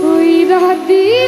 কইরা দিয়ে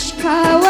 escala.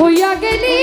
হইয়া গেলি